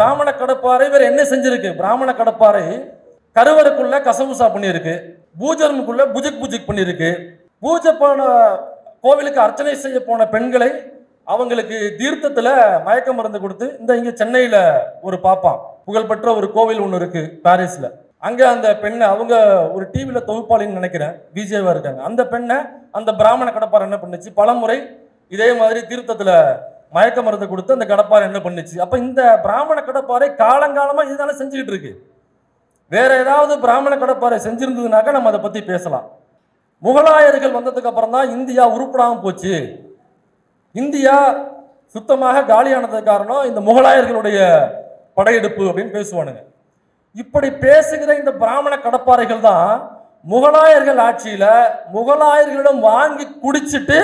பிராமண கடப்பாறை வேற என்ன செஞ்சிருக்கு? பிராமண கடப்பாறை கருவறைக்குள்ள கசமுசா பண்ணியிருக்கு. பூஜர்முக்குள்ள புஜுக் புஜிக் பண்ணியிருக்கு. பூஜை போன கோவிலுக்கு அர்ச்சனை செய்ய போன பெண்களை அவங்களுக்கு தீர்த்தத்தில் மயக்க மருந்து கொடுத்து இந்த இங்கே சென்னையில் ஒரு பாப்பான் புகழ்பெற்ற ஒரு கோவில் ஒன்று இருக்கு பாரிஸில். அங்கே அந்த பெண்ணை அவங்க ஒரு டிவியில் தொகுப்பாளின்னு நினைக்கிறேன் பிஜேவாக இருக்காங்க. அந்த பெண்ணை அந்த பிராமண கடப்பாறை என்ன பண்ணுச்சு? பலமுறை இதே மாதிரி தீர்த்தத்தில் மயக்க மருந்து கொடுத்து அந்த கடப்பாறை என்ன பண்ணுச்சு? அப்போ இந்த பிராமண கடப்பாறை காலங்காலமாக இதுதானே செஞ்சுக்கிட்டு இருக்கு. வேற ஏதாவது பிராமண கடப்பாறை செஞ்சிருந்ததுனாக்கா நம்ம அதை பற்றி பேசலாம். முகலாயர்கள் வந்ததுக்கு அப்புறம் தான் இந்தியா உருப்படாமல் போச்சு. இந்தியா சுத்தமாக காலியானதுக்கு காரணம் இந்த முகலாயர்களுடைய படையெடுப்பு அப்படின்னு பேசுவானுங்க. இப்படி பேசுகிற இந்த பிராமண கடப்பாறைகள் தான் முகலாயர்கள் ஆட்சியில் முகலாயர்களிடம் வாங்கி குடிச்சிட்டு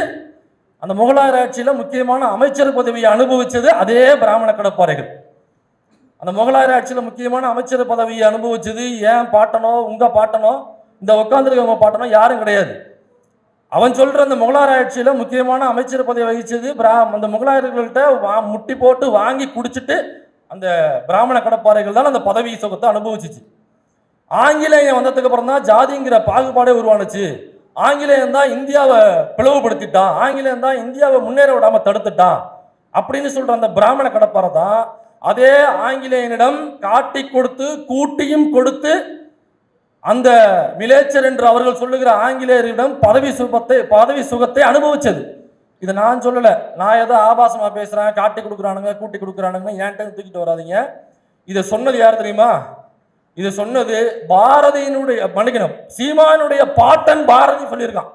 அந்த முகலாயர் ஆட்சியில் முக்கியமான அமைச்சர் பதவியை அனுபவிச்சது அதே பிராமண கடப்பாறைகள் அந்த முகலாயர் ஆட்சியில் முக்கியமான அமைச்சர் பதவியை அனுபவிச்சது ஏன் பாட்டனோ உங்கள் பாட்டனோ இந்த உட்காந்துருக்கவங்க பாட்டனோ யாரும் கிடையாது. அவன் சொல்கிற அந்த முகலாயர் ஆட்சியில் முக்கியமான அமைச்சர் பதவி வகித்தது பிரா அந்த முகலாயர்கள்ட்ட வா முட்டி போட்டு வாங்கி குடிச்சிட்டு அந்த பிராமண கடப்பாறைகள் தான் அந்த பதவி சுகத்தை அனுபவிச்சிச்சு. ஆங்கிலேயம் வந்ததுக்கு அப்புறம் தான் ஜாதிங்கிற பாகுபாடே உருவானுச்சு. ஆங்கிலேயம் தான் இந்தியாவை பிளவுபடுத்திட்டான் ஆங்கிலேயம் தான் இந்தியாவை முன்னேற விடாம தடுத்துட்டான் அப்படின்னு சொல்ற அந்த பிராமண கடப்பாறை தான் அதே ஆங்கிலேயனிடம் காட்டி கொடுத்து கூட்டியும் கொடுத்து அந்த மிலேச்சர் என்று அவர்கள் சொல்லுகிற ஆங்கிலேயரிடம் பதவி சுகத்தை பதவி சுகத்தை அனுபவிச்சது. இதை நான் சொல்லலை. நான் ஏதோ ஆபாசமாக பேசுகிறேன் காட்டி கொடுக்குறானுங்க கூட்டி கொடுக்குறானுங்க என்கிட்ட தூக்கிட்டு வராதீங்க. இதை சொன்னது யார் தெரியுமா? இதை சொன்னது பாரதியினுடைய மன்னிக்கணும். சீமானுடைய பாட்டன் பாரதி சொல்லியிருக்கான்.